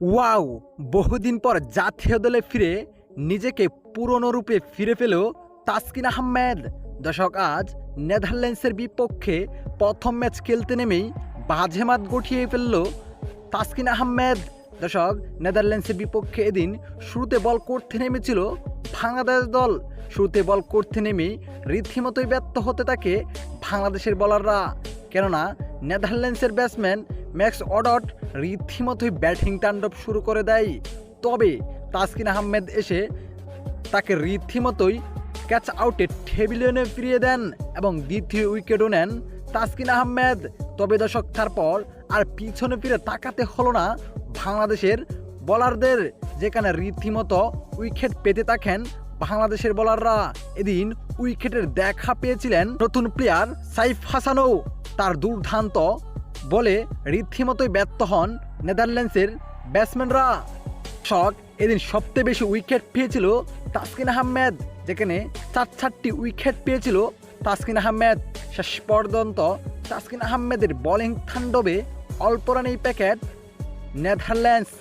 Wow, বহুদিন পর জাতীয় দলে ফিরে নিজেকে পুরনো রূপে ফিরে পেল তাসকিন আহমেদ। দর্শক, আজ নেদারল্যান্ডসের বিপক্ষে প্রথম ম্যাচ খেলতে নেমেই বাজেমাত গঠিয়ে ফেলল তাসকিন আহমেদ। দর্শক, নেদারল্যান্ডসের বিপক্ষে এদিন শুরুতে বল করতে নেমেছিল বাংলাদেশ দল। শুরুতে বল করতে নেমেই রীতিমতোই ব্যর্থ হতে থাকে বাংলাদেশের বলাররা কেননা নেদারল্যান্ডসের ব্যাটসম্যান ম্যাক্স অডট রীতিমতোই ব্যাটিং তাণ্ডব শুরু করে দেয়। তবে তাসকিন আহমেদ এসে তাকে রীতিমতোই ক্যাচ আউটে টেবিলিয়নে ফিরিয়ে দেন এবং দ্বিতীয় উইকেটও নেন তাসকিন আহমেদ। তবে দর্শক, তারপর আর পিছনে ফিরে তাকাতে হলো না বাংলাদেশের বলারদের, যেখানে রীতিমতো উইকেট পেতে থাকেন বাংলাদেশের বলাররা। এদিন উইকেটের দেখা পেয়েছিলেন নতুন প্লেয়ার সাইফ হাসানও। তার দুর্দান্ত বলে রীতিমতোই ব্যর্থ হন নেদারল্যান্ডসের ব্যাটসম্যানরা। শক এদিন সবচেয়ে বেশি উইকেট পেয়েছিল তাসকিন আহমেদ, যেখানে চার চারটি উইকেট পেয়েছিল তাসকিন আহমেদ। শেষ পর্যন্ত তাসকিন আহমেদের বোলিং তাণ্ডবে অল্প রানেই প্যাকেট নেদারল্যান্ডস